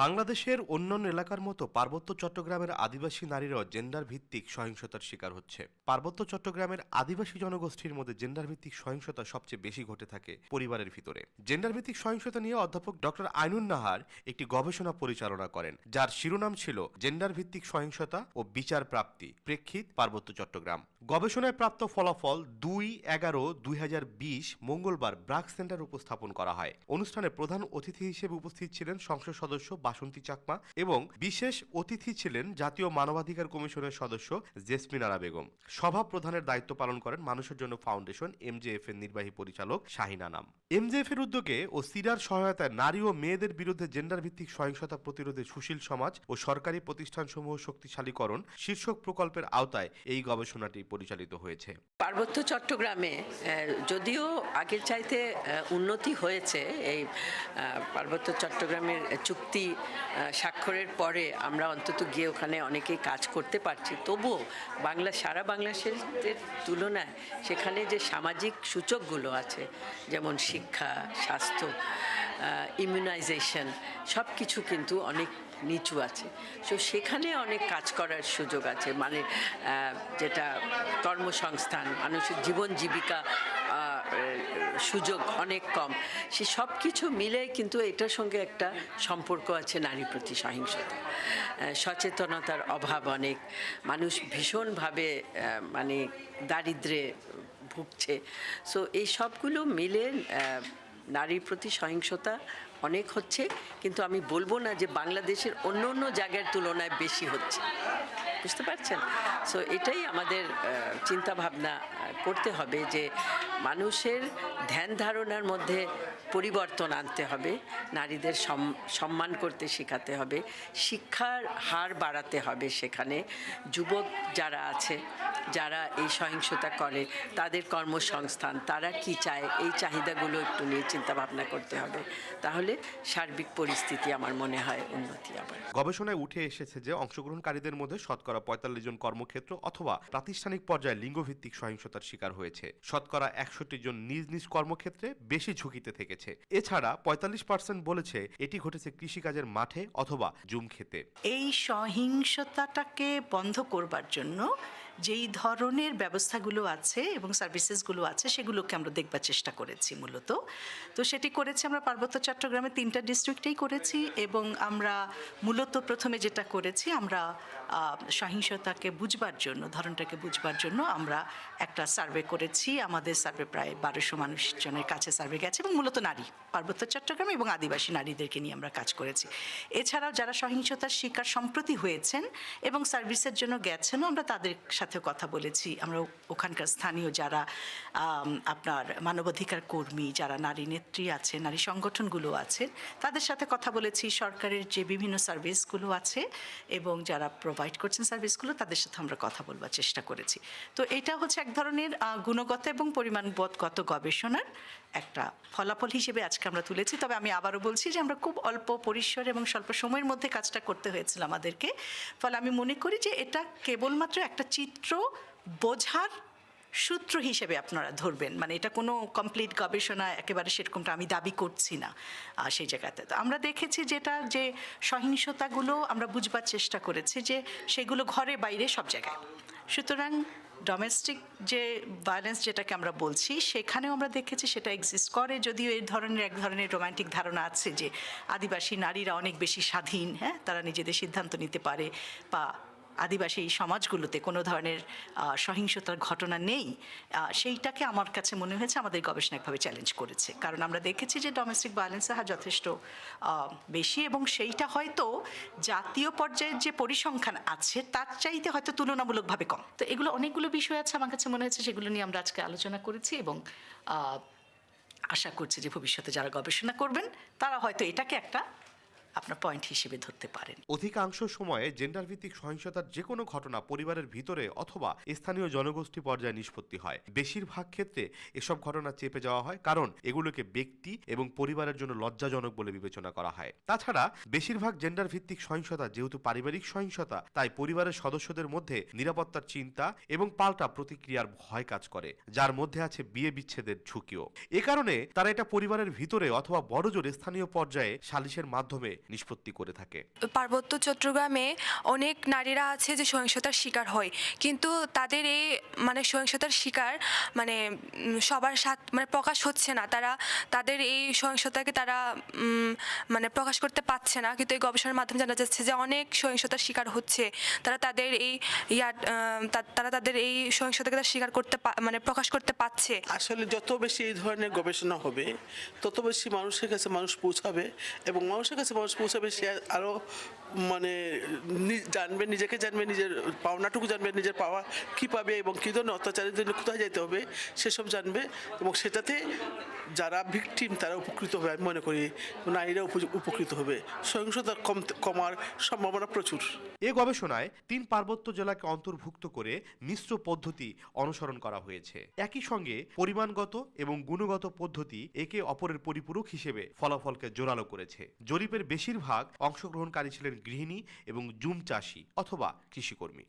বাংলাদেশের অন্যান্য এলাকার মতো পার্বত্য চট্টগ্রামের আদিবাসী নারীরাও জেন্ডার ভিত্তিক সহিংসতার শিকার হচ্ছে। পার্বত্য চট্টগ্রামের আদিবাসী জনগোষ্ঠীর মধ্যে জেন্ডার ভিত্তিক সহিংসতা সবচেয়ে বেশি ঘটে থাকে পরিবারের ভিতরে। জেন্ডার ভিত্তিক সহিংসতা নিয়ে অধ্যাপক ডক্টর আইনুন নাহার একটি গবেষণা পরিচালনা করেন, যার শিরোনাম ছিল জেন্ডার ভিত্তিক সহিংসতা ও বিচার প্রাপ্তি প্রেক্ষিত পার্বত্য চট্টগ্রাম। গবেষণায় প্রাপ্ত ফলাফল দুই এগারো দুই মঙ্গলবার ব্রাক সেন্টার উপস্থাপন করা হয়। অনুষ্ঠানে প্রধান অতিথি হিসেবে উপস্থিত ছিলেন সংসদ সদস্য বাসন্তী চাকমা এবং বিশেষ অতিথি ছিলেন জাতীয় মানবাধিকার কমিশনের সদস্য জেসমিন আরা বেগম। সভা প্রধানের দায়িত্ব পালন করেন মানুষের জন্য ফাউন্ডেশন এমজেএফ এর নির্বাহী পরিচালক শাহিনা আনাম এমজেএফ এর উদ্যোগে ও সিরার সহায়তায় নারী ও মেয়েদের বিরুদ্ধে জেন্ডার ভিত্তিক সহিংসতা প্রতিরোধে সুশীল সমাজ ও সরকারি প্রতিষ্ঠানসমূহ শক্তিশালীকরণ শীর্ষক প্রকল্পের আওতায় এই গবেষণাটি পরিচালিত হয়েছে। পার্বত্য চট্টগ্রামে যদিও আগের চাইতে উন্নতি হয়েছে, এই পার্বত্য চট্টগ্রামের চুক্তি স্বাক্ষরের পরে আমরা অন্তত গিয়ে ওখানে অনেকেই কাজ করতে পারছি। তবুও বাংলা, সারা বাংলাদেশের তুলনায় সেখানে যে সামাজিক সূচকগুলো আছে, যেমন শিক্ষা, স্বাস্থ্য ইমিউনাইজেশন সব কিছু কিন্তু অনেক নিচু আছে। সো সেখানে অনেক কাজ করার সুযোগ আছে। মানে যেটা কর্মসংস্থান, মানুষের জীবন জীবিকা সুযোগ অনেক কম। সে সব কিছু মিলে কিন্তু এটার সঙ্গে একটা সম্পর্ক আছে নারী প্রতি সহিংসতা। সচেতনতার অভাব অনেক। মানুষ ভীষণভাবে মানে দারিদ্রে ভুগছে। সো এই সবগুলো মিলে নারীর প্রতি সহিংসতা অনেক হচ্ছে, কিন্তু আমি বলব না যে বাংলাদেশের অন্য অন্য জায়গার তুলনায় বেশি হচ্ছে। বুঝতে পারছেন? সো এটাই আমাদের চিন্তা ভাবনা করতে হবে যে মানুষের ধ্যান ধারণার মধ্যে পরিবর্তন আনতে হবে, নারীদের সম্মান করতে শেখাতে হবে, শিক্ষার হার বাড়াতে হবে সেখানে। যুবক যারা আছে যারা এই সহিংসতা করে তাদের কর্মসংস্থান তারা কি চায়? এই চাহিদাগুলো একটু নিয়ে চিন্তা ভাবনা করতে হবে। তাহলে সার্বিক পরিস্থিতি আমার মনে হয় উন্নতি আবার গবেষণায় উঠে এসেছে যে অংশগ্রহণকারীদের মধ্যে শতকরা পঁয়তাল্লিশ জন কর্মক্ষেত্র অথবা প্রাতিষ্ঠানিক পর্যায়ে লিঙ্গভিত্তিক সহিংসতার শিকার হয়েছে। শতকরা একষট্টি জন নিজ নিজ কর্মক্ষেত্রে বেশি ঝুঁকিতে থেকেছে। এছাড়া পঁয়তাল্লিশ পার্সেন্ট বলেছে এটি ঘটেছে কৃষিকাজের মাঠে অথবা জুম খেতে। এই সহিংসতাটাকে বন্ধ করবার জন্য যেই ধরনের ব্যবস্থাগুলো আছে এবং সার্ভিসেসগুলো আছে, সেগুলোকে আমরা দেখবার চেষ্টা করেছি মূলত। তো সেটি করেছি আমরা পার্বত্য চট্টগ্রামে তিনটা ডিস্ট্রিক্টেই করেছি এবং আমরা মূলত প্রথমে যেটা করেছি, আমরা সহিংসতাকে বুঝবার জন্য, ধরনটাকে বুঝবার জন্য আমরা একটা সার্ভে করেছি। আমাদের সার্ভে প্রায় বারোশো মানুষজনের কাছে সার্ভে গেছে এবং মূলত নারী, পার্বত্য চট্টগ্রাম এবং আদিবাসী নারীদেরকে নিয়ে আমরা কাজ করেছি। এছাড়াও যারা সহিংসতার শিকার সম্প্রতি হয়েছেন এবং সার্ভিসের জন্য গেছেনও আমরা তাদের সাথে কথা বলেছি। আমরা ওখানকার স্থানীয় যারা আপনার মানবাধিকার কর্মী, যারা নারী নেত্রী আছেন নারী সংগঠনগুলো আছেন তাদের সাথে কথা বলেছি। সরকারের যে বিভিন্ন সার্ভিসগুলো আছে এবং যারা প্রোভাইড করছেন সার্ভিসগুলো তাদের সাথে আমরা কথা বলবার চেষ্টা করেছি। তো এটা হচ্ছে এক ধরনের গুণগত এবং পরিমাণগত গবেষণার একটা ফলাফল হিসেবে আজকে আমরা তুলেছি। তবে আমি আবারও বলছি যে আমরা খুব অল্প পরিসর এবং স্বল্প সময়ের মধ্যে কাজটা করতে হয়েছিল আমাদেরকে। ফলে আমি মনে করি যে এটা কেবলমাত্র একটা চিত্র বোঝার সূত্র হিসেবে আপনারা ধরবেন। মানে এটা কোনো কমপ্লিট গবেষণা একেবারে সেরকমটা আমি দাবি করছি না সেই জায়গাতে। তো আমরা দেখেছি যেটা যে সহিংসতাগুলো আমরা বুঝবার চেষ্টা করেছি যে সেগুলো ঘরে বাইরে সব জায়গায়। সুতরাং ডোমেস্টিক যে ভায়োলেন্স যেটাকে আমরা বলছি, সেখানেও আমরা দেখেছি সেটা এক্সিস্ট করে। যদিও এই ধরনের, এক ধরনের রোমান্টিক ধারণা আছে যে আদিবাসী নারীরা অনেক বেশি স্বাধীন হ্যাঁ? তারা নিজেদের সিদ্ধান্ত নিতে পারে বা আদিবাসী সমাজগুলোতে কোনো ধরনের সহিংসতার ঘটনা নেই সেইটাকে আমার কাছে মনে হয়েছে আমাদের গবেষণা একভাবে চ্যালেঞ্জ করেছে। কারণ আমরা দেখেছি যে ডোমেস্টিক ভায়োলেন্সের হার যথেষ্ট বেশি এবং সেইটা হয়তো জাতীয় পর্যায়ের যে পরিসংখ্যান আছে তার চাইতে হয়তো তুলনামূলকভাবে কম। তো এগুলো অনেকগুলো বিষয় আছে আমার কাছে মনে হয়েছে, সেগুলো নিয়ে আমরা আজকে আলোচনা করেছি এবং আশা করছি যে ভবিষ্যতে যারা গবেষণা করবেন, তারা হয়তো এটাকে একটা আপনার পয়েন্ট হিসেবে ধরতে পারেন। অধিকাংশ সময়ে জেন্ডার ভিত্তিক সহিংসতার যে কোনো ঘটনা পরিবারের ভিতরে অথবা স্থানীয় জনগোষ্ঠী পর্যায়ে নিষ্পত্তি হয়। বেশিরভাগ ক্ষেত্রে এসব ঘটনা চেপে যাওয়া হয় কারণ এগুলোকে ব্যক্তি এবং পরিবারের জন্য লজ্জাজনক বলে বিবেচনা করা হয়। তাছাড়া বেশিরভাগ জেন্ডার ভিত্তিক সহিংসতা যেহেতু পারিবারিক সহিংসতা, তাই পরিবারের সদস্যদের মধ্যে নিরাপত্তার চিন্তা এবং পাল্টা প্রতিক্রিয়ার ভয় কাজ করে, যার মধ্যে আছে বিয়ে বিচ্ছেদের ঝুঁকিও। এ কারণে তারা এটা পরিবারের ভিতরে অথবা বড়জোর স্থানীয় পর্যায়ে সালিশের মাধ্যমে নিষ্পত্তি করে থাকে। পার্বত্য চট্টগ্রামে অনেক নারীরা আছে যে সহিংসতার শিকার হয়। কিন্তু তাদের এই মানে সহিংসতার শিকার মানে সবার সাথ মানে প্রকাশ হচ্ছে না। তারা তাদের এই সহিংসতাকে তারা মানে প্রকাশ করতে পারছে না। কিন্তু এই গবেষণার মাধ্যমে জানা যাচ্ছে যে অনেক সহিংসতার শিকার হচ্ছে। তারা তাদের এই তারা তাদের এই সহিংসতাকে তারা স্বীকার করতে পা- মানে প্রকাশ করতে পারছে। আসলে যত বেশি এই ধরনের গবেষণা হবে তত বেশি মানুষের কাছে মানুষ পৌঁছাবে এবং মানুষের কাছে মানুষ পৌঁছাবে, সে আরও মানে জানবে, নিজেকে জানবে, নিজের পাওনাটুকু জানবে, নিজের পাওয়া কি পাবে এবং কী ধরনের অত্যাচারের জন্য কোথায় যেতে হবে, সেসব জানবে এবং সেটাতে যারা ভিকটিম তারা উপকৃত হবে আমি মনে করি, নারীরা উপ- উপকৃত হবে। সহিংসতা কম কমার সম্ভাবনা প্রচুর। এ গবেষণায় তিন পার্বত্য জেলাকে অন্তর্ভুক্ত করে মিশ্র পদ্ধতি অনুসরণ করা হয়েছে। একই সঙ্গে পরিমাণগত এবং গুণগত পদ্ধতি একে অপরের পরিপূরক হিসেবে ফলাফলকে জোরালো করেছে। জরিপের বেশিরভাগ অংশগ্রহণকারী ছিলেন গৃহিণী এবং জুম চাষি অথবা কৃষিকর্মী।